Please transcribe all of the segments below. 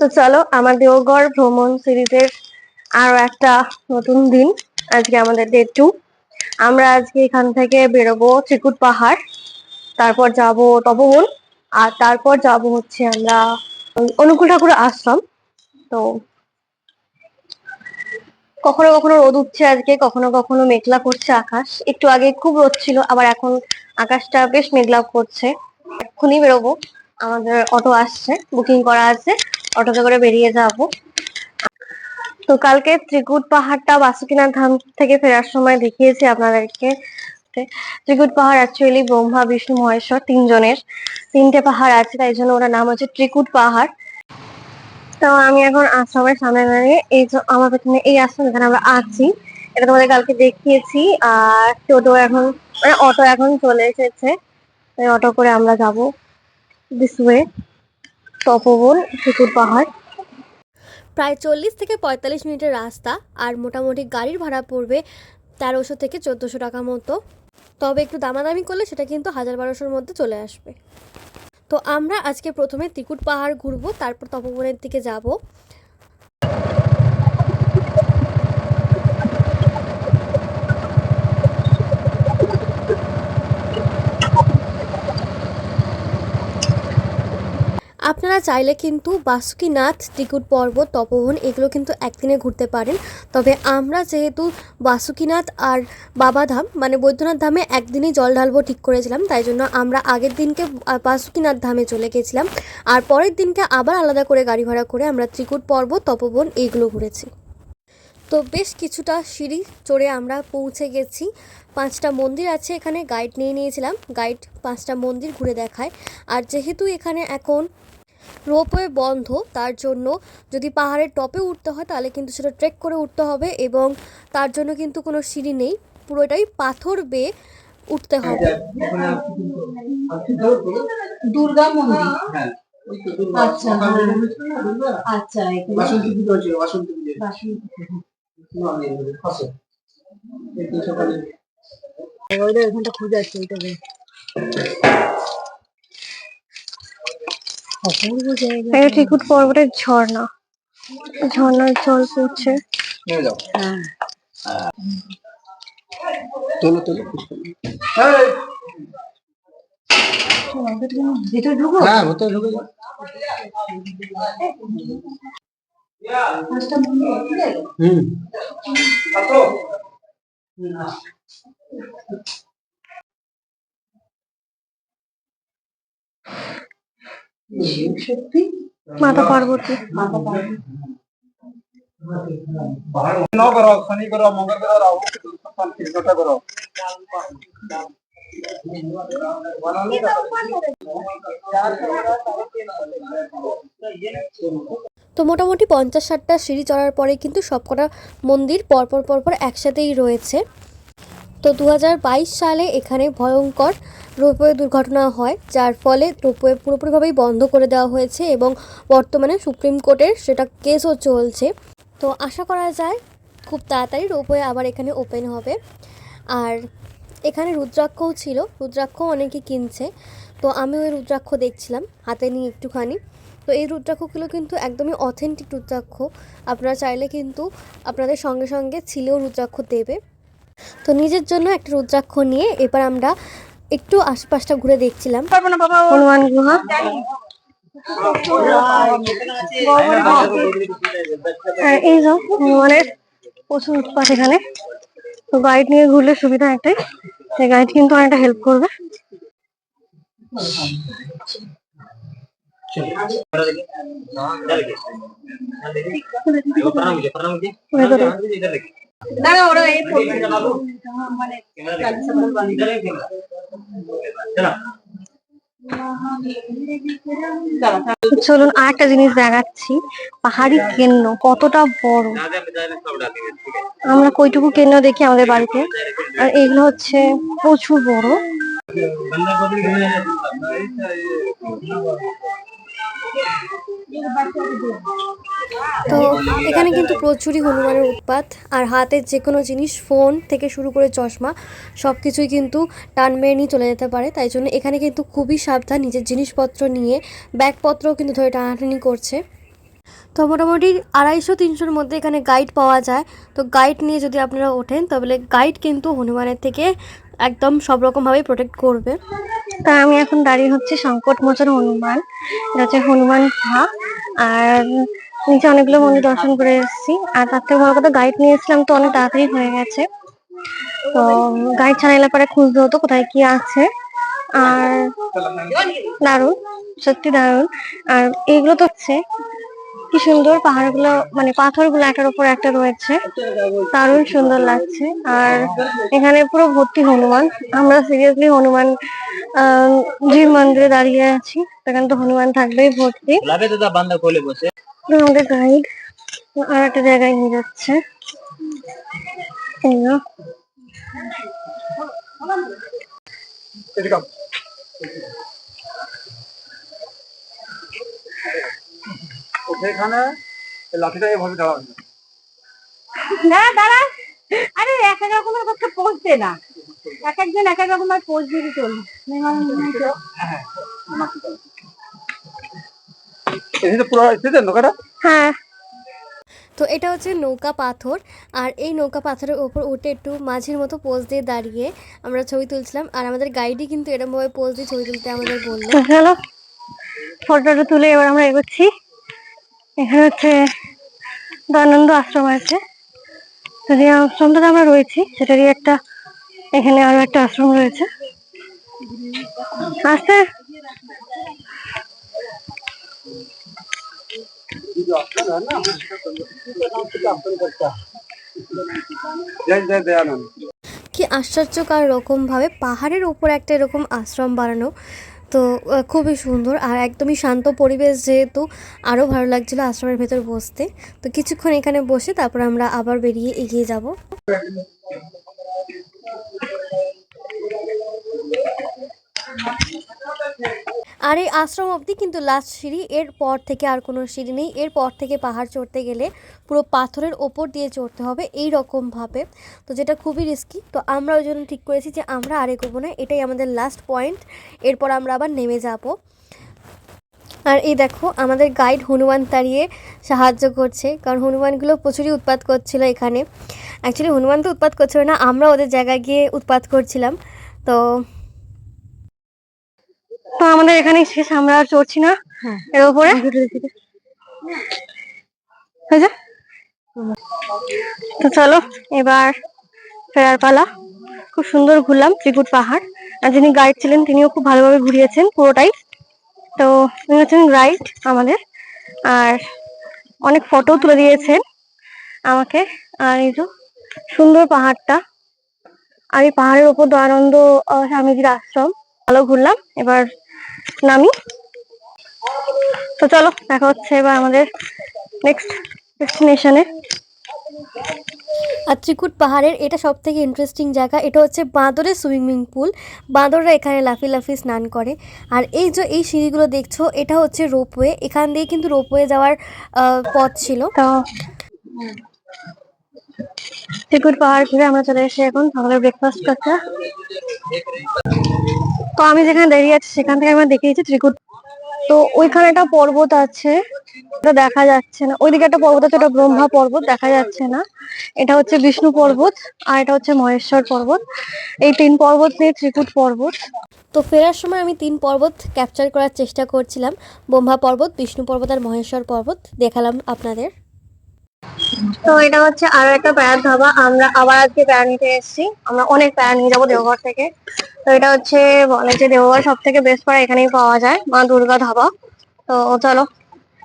তো চলো আমার দেওঘর ভ্রমণ সিরিজের আরও একটা নতুন দিন, আজকে আমাদের ডে টু আমরা আজকে এখান থেকে বেরোবো ত্রিকুট পাহাড়, তারপর যাব তপবন, আর তারপর যাব হচ্ছে আমরা অনুকূল ঠাকুর আশ্রম। তো কখনো কখনো রোদ উঠছে আজকে, কখনো কখনো মেঘলা করছে আকাশ। একটু আগে খুব রোদ ছিল, আবার এখন আকাশটা বেশ মেঘলা করছে। এক্ষুনি বেরোবো, আমাদের অটো আসছে বুকিং করা আছে। অটোতে করে বেরিয়ে যাব। তো কালকে ত্রিকুট পাহাড়টা বাসুকিনাথ ধাম থেকে ফেরার সময় দেখিয়েছি আপনাদেরকে। ত্রিকুট পাহাড় অ্যাকচুয়ালি ব্রহ্মা, বিষ্ণু, মহেশ্বর তিনজনের। তিনটে পাহাড় আছে, তাই জন্য ওটার নাম হচ্ছে ত্রিকুট পাহাড়। তো আমি এখন আশ্রমের সামনে দাঁড়িয়ে এই যে আমার পেছনে এই আশ্রম যেখানে আমরা আছি, এটা তোমাদের কালকে দেখিয়েছি। আর টোটো এখন মানে অটো এখন চলে এসেছে। অটো করে আমরা যাব দিস ওয়ে তপবন শিশুর পাহাড়। প্রায় চল্লিশ থেকে পঁয়তাল্লিশ মিনিটের রাস্তা আর মোটামুটি গাড়ির ভাড়া পড়বে তেরোশো থেকে চোদ্দোশো টাকা মতো। তবে একটু দামাদামি করলে সেটা কিন্তু হাজার বারোশোর মধ্যে চলে আসবে। তো আমরা আজকে প্রথমে ত্রিকুট পাহাড় ঘুরবো, তারপর তপবনের দিকে যাব। আপনারা চাইলে কিন্তু বাসুকিনাথ, ত্রিকুট পর্বত, তপবন এগুলো কিন্তু একদিনে ঘুরতে পারেন। তবে আমরা যেহেতু বাসুকিনাথ আর বাবাধাম মানে বৈদ্যনাথ ধামে একদিনই জল ঢালবো ঠিক করেছিলাম, তাই জন্য আমরা আগের দিনকে বাসুকিনাথ ধামে চলে গেছিলাম। আর পরের দিনকে আবার আলাদা করে গাড়ি ভাড়া করে আমরা ত্রিকুট পর্বত, তপবন এইগুলো ঘুরেছি। তো বেশ কিছুটা সিঁড়ি চড়ে আমরা পৌঁছে গেছি। পাঁচটা মন্দির আছে এখানে গাইড নিয়ে নিয়েছিলাম। গাইড পাঁচটা মন্দির ঘুরে দেখায়। আর যেহেতু এখানে এখন রোপওয়ে বন্ধ তার জন্য যদি পাহাড়ের টপে উঠতে হয় তাহলে কিন্তু সেটা ট্রেক করে উঠতে হবে এবং তার জন্য কিন্তু কোনো সিঁড়ি নেই। পুরোটাই পাথর বেয়ে উঠতে হবে। দুর্গা মন্দির হ্যাঁ। আচ্ছা, আচ্ছা বাসন্তী পুজো বাসন্তী পুজো। ওইটা ওখানটা খুঁজে আছে ওইটা অপূর্ব জায়গা এটা ত্রিকুট পর্বতের ঝর্ণা। ঝর্ণার জল পড়ছে। নিয়ে যাও। হ্যাঁ। তোলো তোলো ভিতরে ঢুকো? হ্যাঁ ভেতরে ঢুকে হুম। মাতা পার্বতী। তো মোটামুটি পঞ্চাশ ষাটটা সিঁড়ি চড়ার পরে কিন্তু সবকটা মন্দির পরপর পরপর একসাথেই রয়েছে। তো দুহাজার বাইশ সালে এখানে ভয়ঙ্কর রোপওয়ে দুর্ঘটনা হয়, যার ফলে রোপওয়ে পুরোপুরিভাবেই বন্ধ করে দেওয়া হয়েছে এবং বর্তমানে সুপ্রিম কোর্টের সেটা কেসও চলছে। তো আশা করা যায় খুব তাড়াতাড়ি রোপওয়ে আবার এখানে ওপেন হবে। আর এখানে রুদ্রাক্ষও ছিল, রুদ্রাক্ষও অনেকে কিনছে। তো আমি ওই রুদ্রাক্ষ দেখছিলাম, হাতে নিয়ে একটুখানি। তো এই রুদ্রাক্ষগুলো কিন্তু একদমই অথেন্টিক রুদ্রাক্ষ। আপনারা চাইলে কিন্তু আপনাদের সঙ্গে সঙ্গে ছিলেও রুদ্রাক্ষ দেবে। তো নিজের জন্য একটা রুদ্রাক্ষ নিয়ে এবার আমরা একটু আশপাশটা ঘুরে দেখছিলাম। হনুমান গুহা? আর এই যে হনুমানের প্রচুর উৎপাত এখানে। তো গাইড নিয়ে ঘুরলে সুবিধা একটাই গাইড কিন্তু অনেকটা হেল্প করবে। ভেতরে। দাঁড়া ওরা এই চলুন আর একটা জিনিস দেখাচ্ছি পাহাড়ি কেন্ন কতটা বড় আমরা কইটুকু কেন্ন দেখি আমাদের বাড়িতে আর এগুলো হচ্ছে প্রচুর বড় তো এখানে কিন্তু প্রচুরই হনুমানের উৎপাত, আর হাতের যে কোনো জিনিস, ফোন থেকে শুরু করে চশমা সব কিছুই কিন্তু টান মেরে নিয়ে চলে যেতে পারে। তাই জন্য এখানে কিন্তু খুবই সাবধান নিজের জিনিসপত্র নিয়ে, ব্যাগপত্রও কিন্তু ধরে টানাটানি করছে। তো মোটামুটি আড়াইশো তিনশোর মধ্যে এখানে গাইড পাওয়া যায়। তো গাইড নিয়ে যদি আপনারা ওঠেন, তাহলে গাইড কিন্তু হনুমানের থেকে একদম সব রকমভাবেই প্রোটেক্ট করবে। তা আমি এখন দাঁড়িয়ে হচ্ছে সংকট মোচন হনুমান, এটা হচ্ছে হনুমান ঝা আর নিচে অনেকগুলো মন্দির দর্শন করে এসেছি। আর তার থেকে ভালো কথা গাইড নিয়েছিলাম তো অনেক তাড়াতাড়ি হয়ে গেছে। তো গাইড ছাড়া এলে পরে খুঁজতে হতো কোথায় কি আছে। আর দারুণ, সত্যি দারুণ। আর এইগুলো তো হচ্ছে কি সুন্দর পাহাড়গুলো মানে পাথরগুলো একটার উপর একটা রয়েছে। দারুণ সুন্দর লাগছে। আর এখানে পুরো ভর্তি হনুমান। আমরা সিরিয়াসলি হনুমান জির মন্দিরে দাঁড়িয়ে আছি। সেখানে তো হনুমান থাকবেই ভর্তি। আমাদের গাইড আর একটা জায়গায় নিয়ে যাচ্ছে। সেখানে লাঠিটা এভাবে হবে না দাঁড়া। আরে এক এক রকমের কথা পৌঁছতে না। এক একজন এক এক রকমের পোজ দিয়ে চলবে এদিকে পুরো এসেছে নৌকাটা? হ্যাঁ। তো এটা হচ্ছে নৌকা পাথর। আর এই নৌকা পাথরের ওপর উঠে একটু মাঝির মতো পোজ দিয়ে দাঁড়িয়ে আমরা ছবি তুলছিলাম। আর আমাদের গাইডই কিন্তু এরকমভাবে পোজ দিয়ে ছবি তুলতে আমাদের বলল। ফটোটা তুলে এবার আমরা এগোচ্ছি। এখানে হচ্ছে দয়ানন্দ আশ্রম আছে। তো যে আশ্রমটাতে আমরা রয়েছি সেটারই একটা এখানে আরও একটা আশ্রম রয়েছে। আস্তে। কি আশ্চর্যকর রকমভাবে পাহাড়ের উপর একটা এরকম আশ্রম বানানো। তো খুবই সুন্দর আর একদমই শান্ত পরিবেশ যেহেতু আরও ভালো লাগছিল আশ্রমের ভেতর বসতে। তো কিছুক্ষণ এখানে বসে তারপর আমরা আবার বেরিয়ে এগিয়ে যাব। আর এই আশ্রম অবধি কিন্তু লাস্ট সিঁড়ি, এর পর থেকে আর কোনো সিঁড়ি নেই। এর পর থেকে পাহাড় চড়তে গেলে পুরো পাথরের ওপর দিয়ে চড়তে হবে এই রকমভাবে তো যেটা খুবই রিস্কি তো আমরা ওই জন্য ঠিক করেছি যে আমরা আর এগোবো না, এটাই আমাদের লাস্ট পয়েন্ট এরপর আমরা আবার নেমে যাব। আর এই দেখো, আমাদের গাইড হনুমান তাড়িয়ে সাহায্য করছে, কারণ হনুমানগুলো প্রচুরই উৎপাত করছিল এখানে। অ্যাকচুয়ালি হনুমান তো উৎপাত করছিল না, আমরা ওদের জায়গায় গিয়ে উৎপাত করছিলাম। তো তো আমাদের এখানে শেষ আমরা আর চড়ছি না এর উপরে। তো চলো এবার ফেরার পালা। খুব সুন্দর ঘুরলাম ত্রিকুট পাহাড়। আর যিনি গাইড ছিলেন তিনিও খুব ভালোভাবে ঘুরিয়েছেন পুরোটাই। তো উনি হচ্ছেন গাইড আমাদের। আর অনেক ফটো তুলে দিয়েছেন আমাকে। আর এই যে সুন্দর পাহাড়টা। আর এই পাহাড়ের ওপর দয়ানন্দ স্বামীজির আশ্রম। ভালো ঘুরলাম। এবার নামি। তো চলো দেখা হচ্ছে এবার আমাদের নেক্সট ডেস্টিনেশনে আর ত্রিকুট পাহাড়ের এটা সব থেকে ইন্টারেস্টিং জায়গা এটা হচ্ছে বাঁদরের সুইমিং পুল বাঁদররা এখানে লাফি লাফি স্নান করে। আর এই যে এই সিঁড়িগুলো দেখছ এটা হচ্ছে রোপওয়ে এখান দিয়ে কিন্তু রোপওয়ে যাওয়ার পথ ছিল। তো ত্রিকুট পাহাড় ঘুরে আমরা চলে এসে এখন সকালে ব্রেকফাস্ট করতে। তো আমি যেখানে দাঁড়িয়ে আছি সেখান থেকে আমরা দেখিয়েছি ত্রিকুট তো ওইখানে একটা পর্বত আছে এটা দেখা যাচ্ছে না। ওইদিকে একটা পর্বত আছে, ওটা ব্রহ্মা পর্বত, দেখা যাচ্ছে না। এটা হচ্ছে বিষ্ণু পর্বত আর এটা হচ্ছে মহেশ্বর পর্বত। এই তিন পর্বত নিয়ে ত্রিকুট পর্বত। তো ফেরার সময় আমি তিন পর্বত ক্যাপচার করার চেষ্টা করছিলাম। ব্রহ্মা পর্বত, বিষ্ণু পর্বত আর মহেশ্বর পর্বত। দেখালাম আপনাদের। তো এটা হচ্ছে আরও একটা প্যারার ধাবা। আমরা আবার আজকে প্যারা নিতে এসেছি। আমরা অনেক প্যারা নিয়ে যাব দেওঘর থেকে। তো এটা হচ্ছে বলে যে দেওঘর সব থেকে বেস্ট প্যারা এখানেই পাওয়া যায়, মা দুর্গা ধাবা। তো চলো,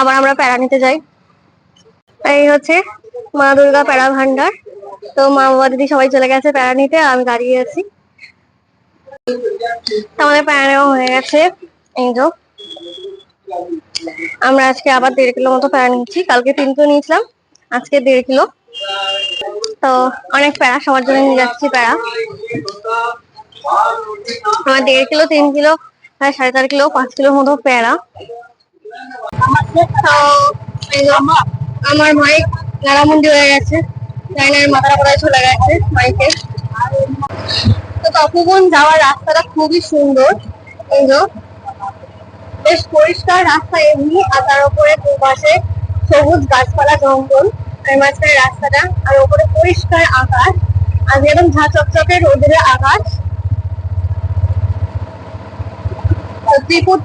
আবার আমরা প্যারা নিতে যাই। এই হচ্ছে মা দুর্গা প্যারা ভান্ডার। তো মা বাবা দিদি সবাই চলে গেছে প্যারা নিতে আমি দাঁড়িয়ে আছি। আমাদের প্যারা নেওয়া হয়ে গেছে। এই যো। আমরা আজকে আবার দেড় কিলো মতো প্যারা নিচ্ছি। কালকে তিন কিলো নিয়েছিলাম। আজকে দেড় কিলো। তো অনেক প্যারা, সবার জন্য নিয়ে যাচ্ছি প্যারা। আমার দেড় কিলো, তিন কিলো সাড়ে চার কিলো, পাঁচ কিলোর মতো প্যারা। আমার মাইক নাড়ামুন্ডি হয়ে গেছে। লাইনের মাথাটা কোথায় চলে গেছে মাইকের তো তপবন যাওয়ার রাস্তাটা খুবই সুন্দর। এই বেশ পরিষ্কার রাস্তা এমনি, আর তার উপরে দুপাশে সবুজ গাছপালা জঙ্গল। মাঝখানে রাস্তাটা, আর ওপরে পরিষ্কার আকাশ, আর একদম ঝা চকচকে রোদের আকাশ। ত্রিকুট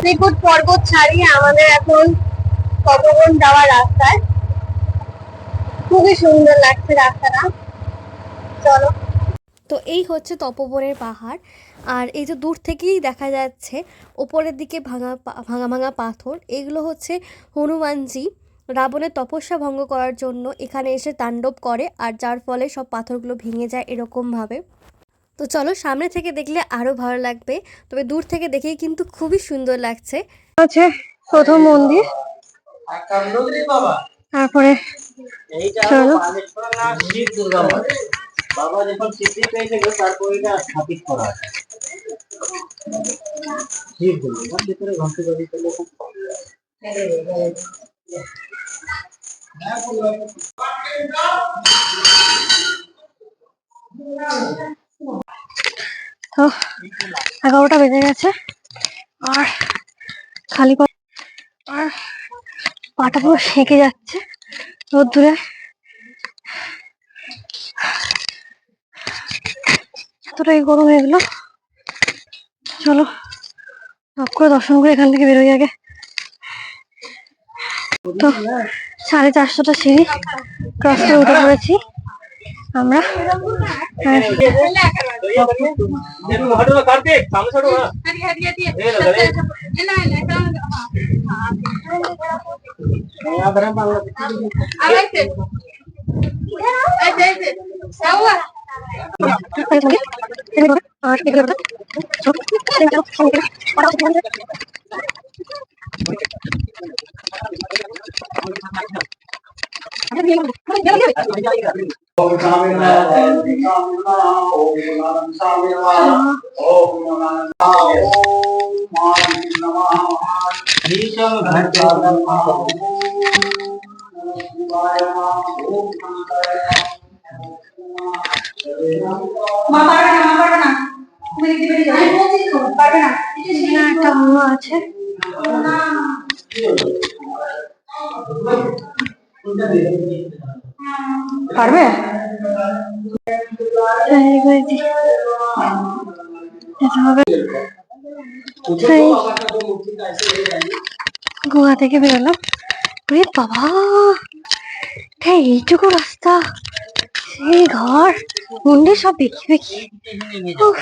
ত্রিকুট পর্বত ছাড়িয়ে আমাদের এখন তপবন যাওয়ার রাস্তায়। খুবই সুন্দর লাগছে রাস্তাটা। চলো। তো এই হচ্ছে তপবনের পাহাড়। আর এই যে দূর থেকেই দেখা যাচ্ছে, ওপরের দিকে ভাঙা ভাঙা ভাঙা পাথর। এগুলো হচ্ছে হনুমানজি। রাবণের তপস্যা ভঙ্গ করার জন্য এখানে এসে তাণ্ডব করে, আর যার ফলে সব পাথরগুলো ভেঙে যায় এরকমভাবে। তো চলো সামনে থেকে দেখলে আরও ভালো লাগবে। তবে দূর থেকে দেখেই কিন্তু খুবই সুন্দর লাগছে। আছে প্রথম মন্দির। তারপরে চলো। বাবা যখন তারপর এটা স্থাপিত করা দুর্গা ভিতরে তো এগারোটা বেজে গেছে। আর খালি আর পাটা পুরো সেঁকে যাচ্ছে রোদ্দুরে। এতটাই গরম এগুলো চলো, সব করে দর্শন করে এখান থেকে বেরোই আগে। তো সাড়ে চারশোটা সিঁড়ি ক্রস করে উঠে পড়েছি আমরা। হ্যাঁ। ओम स्वामी नारायण ओम स्वामी नारायण ओम नारायण स्वामी नारायण ओम नारायण ओम मां नमः भीषम घट शिवाय नमः ओम शंकराय এখানে একটা অন্য আছে পারবে? গোয়া থেকে বেরোলাম বাবা! হ্যাঁ এইটুকু রাস্তা। সেই ঘর। মন্দির সব বেঁকে উফ,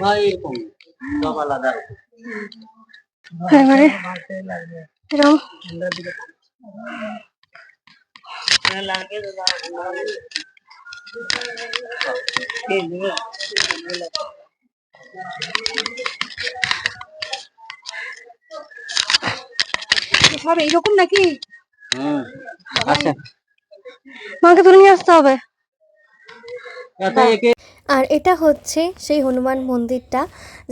ভাই এরকম। সব আলাদা এবারে এরকম সব এইরকম নাকি? মাকে তুলে নিয়ে আসতে হবে। আর এটা হচ্ছে সেই হনুমান মন্দিরটা,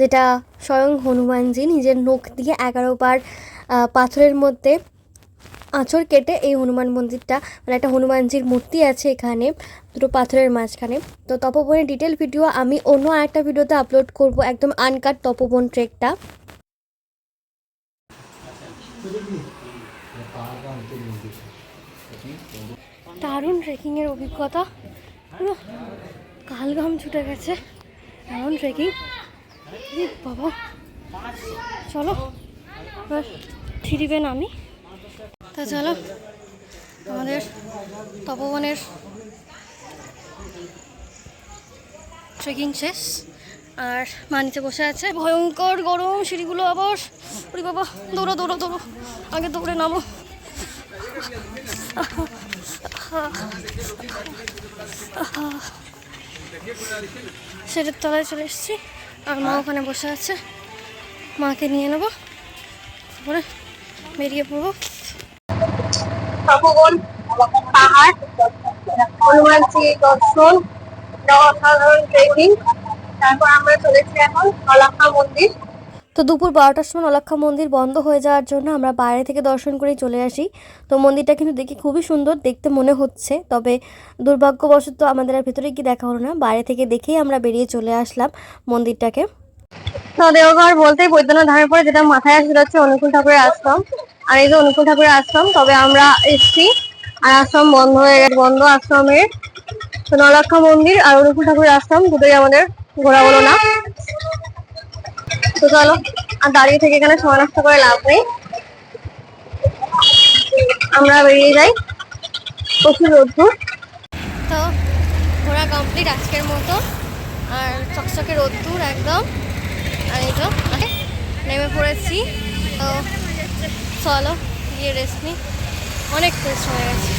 যেটা স্বয়ং হনুমানজি নিজের নখ দিয়ে এগারো বার পাথরের মধ্যে আঁচড় কেটে এই হনুমান মন্দিরটা মানে একটা হনুমানজির মূর্তি আছে এখানে, দুটো পাথরের মাঝখানে। তো তপবনের ডিটেল ভিডিও আমি অন্য আরেকটা ভিডিওতে আপলোড করব, একদম আনকাট তপবন ট্রেকটা দারুণ ট্রেকিংয়ের অভিজ্ঞতা। কালঘাম ছুটে গেছে। এমন ট্রেকিং বাবা। চলো, এবার থ্রিবে নামি। তা চলো, আমাদের তপবনের ট্রেকিং শেষ। আর মা নিচে বসে আছে। ভয়ঙ্কর গরম, সিঁড়িগুলো আবার। ওরে বাবা, দৌড়ো দৌড়ো দৌড়ো। আগে দৌড়ে নামো। সেটার তলায় চলে এসেছি। আর মা ওখানে বসে আছে। মাকে নিয়ে নেব। তারপরে বেরিয়ে পড়ব। পাহাড়, হনুমানজি, দর্শন ট্রেকিং তারপর আমরা চলেছি এখন অলক্ষা মন্দির। তো দুপুর বারোটার সময় নলাক্ষা মন্দির বন্ধ হয়ে যাওয়ার জন্য আমরা বাইরে থেকে দর্শন করেই চলে আসি। তো মন্দিরটা কিন্তু দেখে খুবই সুন্দর, দেখতে মনে হচ্ছে। তবে দুর্ভাগ্যবশত আমাদের আর ভেতরে গিয়ে দেখা হলো না, বাইরে থেকে দেখেই আমরা বেরিয়ে চলে আসলাম মন্দিরটাকে। তো দেওঘর বলতেই বৈদ্যনাথ ধামের পরে যেটা মাথায় আসে হচ্ছে অনুকূল ঠাকুরের আশ্রম। আর এই যে অনুকূল ঠাকুরের আশ্রম, তবে আমরা এসেছি আর আশ্রম বন্ধ হয়ে গেছে, বন্ধ আশ্রমের। নলক্ষা মন্দির আর অনুকূল ঠাকুরের আশ্রম দুটোই আমাদের ঘোরা হলো না। তো চলো, আর দাঁড়িয়ে থেকে এখানে সময় নষ্ট করে লাভ নেই। আমরা বেরিয়ে যাই। প্রচুর রোদ্দুর। তো ঘোরা কমপ্লিট আজকের মতো। আর চকচকে রোদ্দুর একদম। আর এই তো নেমে পড়েছি। তো চলো, গিয়ে রেস্ট নিই অনেক পরিশ্রম হয়ে গেছে।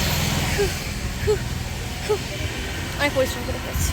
অনেক পরিশ্রম করে ফেলেছি।